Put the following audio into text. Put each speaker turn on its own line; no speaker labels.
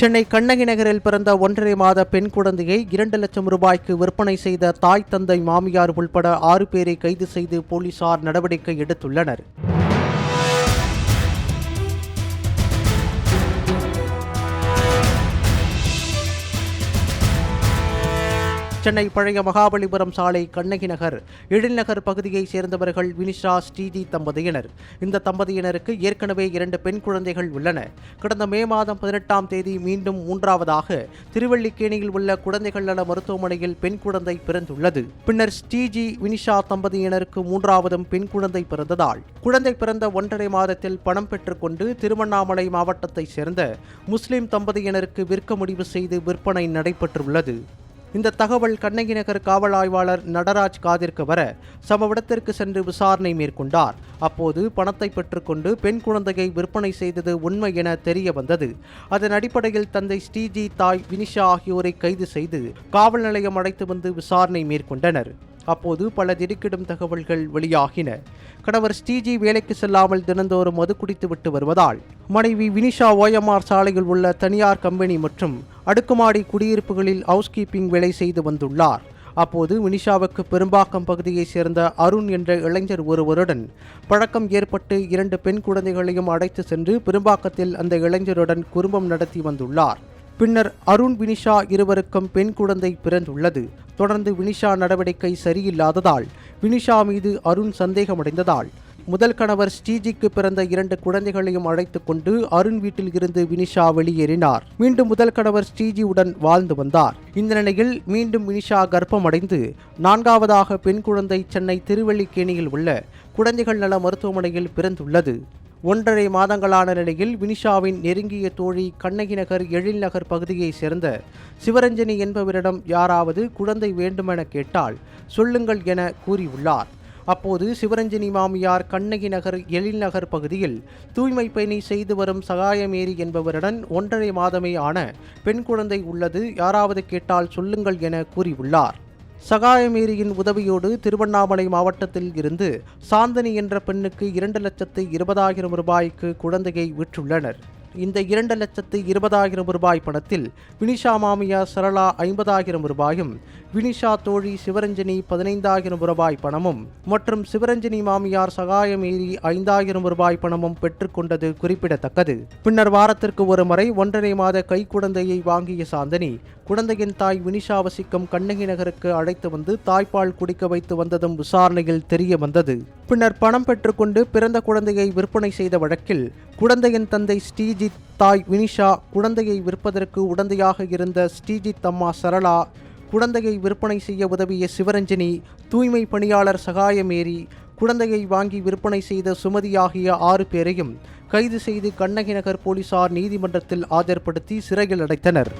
சென்னை கண்ணகி நகரில் பிறந்த ஒன்றரை மாத பெண் குழந்தையை இரண்டு லட்சம் ரூபாய்க்கு விற்பனை செய்த தாய் தந்தை மாமியார் உள்பட ஆறு பேரை கைது செய்து போலீசார் நடவடிக்கை எடுத்துள்ளனர். சென்னை பழைய மகாபலிபுரம் சாலை கண்ணகி நகர் எழில்நகர் பகுதியைச் சேர்ந்தவர்கள் வினிஷா ஸ்ரீஜி தம்பதியினர். இந்த தம்பதியினருக்கு ஏற்கனவே இரண்டு பெண் குழந்தைகள் உள்ளன. கடந்த மே மாதம் பதினெட்டாம் தேதி மீண்டும் மூன்றாவதாக திருவள்ளிக்கேணியில் உள்ள குழந்தைகள் நல மருத்துவமனையில் பெண் குழந்தை பிறந்துள்ளது. பின்னர் ஸ்ரீஜி வினிஷா தம்பதியினருக்கு மூன்றாவதும் பெண் குழந்தை பிறந்ததால் குழந்தை பிறந்த ஒன்றரை மாதத்தில் பணம் பெற்றுக்கொண்டு திருவண்ணாமலை மாவட்டத்தைச் சேர்ந்த முஸ்லிம் தம்பதியினருக்கு விற்க முடிவு செய்து விற்பனை நடைபெற்றுள்ளது. இந்த தகவல் கண்ணகி நகர் காவல் ஆய்வாளர் நடராஜ் காதிற்கு வர சம்பவ இடத்திற்கு சென்று விசாரணை மேற்கொண்டார். அப்போது பணத்தை பெற்றுக்கொண்டு பெண் குழந்தையை விற்பனை செய்தது உண்மை என தெரிய வந்தது. அதன் அடிப்படையில் தந்தை ஸ்ரீஜி தாய் வினிஷா ஆகியோரை கைது செய்து காவல் நிலையம் அழைத்து வந்து விசாரணை மேற்கொண்டனர். அப்போது பல திடுக்கிடும் தகவல்கள் வெளியாகின. கணவர் ஸ்ரீஜி வேலைக்கு செல்லாமல் தினந்தோறும் மது குடித்து விட்டு வருவதால் மனைவி வினிஷா ஓஎம்ஆர் சாலையில் உள்ள தனியார் கம்பெனி மற்றும் அடுக்குமாடி குடியிருப்புகளில் ஹவுஸ் கீப்பிங் வேலை செய்து வந்துள்ளார். அப்போது வினிஷாவுக்கு பெரும்பாக்கம் பகுதியைச் சேர்ந்த அருண் என்ற இளைஞர் ஒருவருடன் பழக்கம் ஏற்பட்டு இரண்டு பெண் குழந்தைகளையும் அழைத்து சென்று பெரும்பாக்கத்தில் அந்த இளைஞருடன் குடும்பம் நடத்தி வந்துள்ளார். பின்னர் அருண் வினிஷா இருவருக்கும் பெண் குழந்தை பிறந்துள்ளது. தொடர்ந்து வினிஷா நடவடிக்கை சரியில்லாததால் வினிஷா மீது அருண் சந்தேகமடைந்ததால் முதல் கணவர் ஸ்ரீஜிக்கு பிறந்த இரண்டு குழந்தைகளையும் அழைத்துக் கொண்டு அருண் வீட்டில் இருந்து வினிஷா வெளியேறினார். மீண்டும் முதல் கணவர் ஸ்ரீஜியுடன் வாழ்ந்து வந்தார். இந்த நிலையில் மீண்டும் வினிஷா கர்ப்பமடைந்து நான்காவதாக பெண் குழந்தை சென்னை திருவள்ளிக்கேணியில் உள்ள குழந்தைகள் நல மருத்துவமனையில் பிறந்துள்ளது. ஒன்றரை மாதங்களான நிலையில் வினிஷாவின் நெருங்கிய தோழி கண்ணகி நகர் எழில் நகர் பகுதியைச் சேர்ந்த சிவரஞ்சனி என்பவரிடம் யாராவது குழந்தை வேண்டுமென கேட்டால் சொல்லுங்கள் என கூறியுள்ளார். அப்போது சிவரஞ்சனி மாமியார் கண்ணகி நகர் எழில்நகர் பகுதியில் தூய்மை பணி செய்து வரும் சகாயமேரி என்பவருடன் ஒன்றரை மாதமே ஆன பெண் குழந்தை உள்ளது. யாராவது கேட்டால் சொல்லுங்கள் என கூறியுள்ளார். சகாயமேரியின் உதவியோடு திருவண்ணாமலை மாவட்டத்தில் இருந்து சாந்தனி என்ற பெண்ணுக்கு இரண்டு லட்சத்து இருபதாயிரம் ரூபாய்க்கு குழந்தையை விற்றுள்ளனர். இந்த இரண்டு லட்சத்து இருபதாயிரம் ரூபாய் பணத்தில் வினிஷா மாமியார் சரளா ஐம்பதாயிரம் ரூபாயும் வினிஷா தோழி சிவரஞ்சனி பதினைந்தாயிரம் ரூபாய் பணமும் மற்றும் சிவரஞ்சனி மாமியார் சகாயமேரி ஐந்தாயிரம் ரூபாய் பணமும் பெற்றுக்கொண்டது குறிப்பிடத்தக்கது. பின்னர் வாரத்திற்கு ஒரு முறை ஒன்றரை மாத கை குழந்தையை வாங்கிய சாந்தனி குழந்தையின் தாய் வினிஷா வசிக்கும் கண்ணகி நகருக்கு அழைத்து வந்து தாய்ப்பால் குடிக்க வைத்து வந்ததும் விசாரணையில் தெரிய வந்தது. பின்னர் பணம் பெற்றுக்கொண்டு பிறந்த குழந்தையை விற்பனை செய்த வழக்கில் குழந்தையின் தந்தை ஸ்ரீஜித் தாய் வினிஷா குழந்தையை விற்பதற்கு உடந்தையாக இருந்த ஸ்ரீஜித் அம்மா சரளா குழந்தையை விற்பனை செய்ய உதவிய சிவரஞ்சனி தூய்மை பணியாளர் சகாயமேரி குழந்தையை வாங்கி விற்பனை செய்த சுமதி ஆகிய ஆறு பேரையும் கைது செய்து கண்ணகி நகர் போலீசார் நீதிமன்றத்தில் ஆஜர்படுத்தி சிறையில் அடைத்தனர்.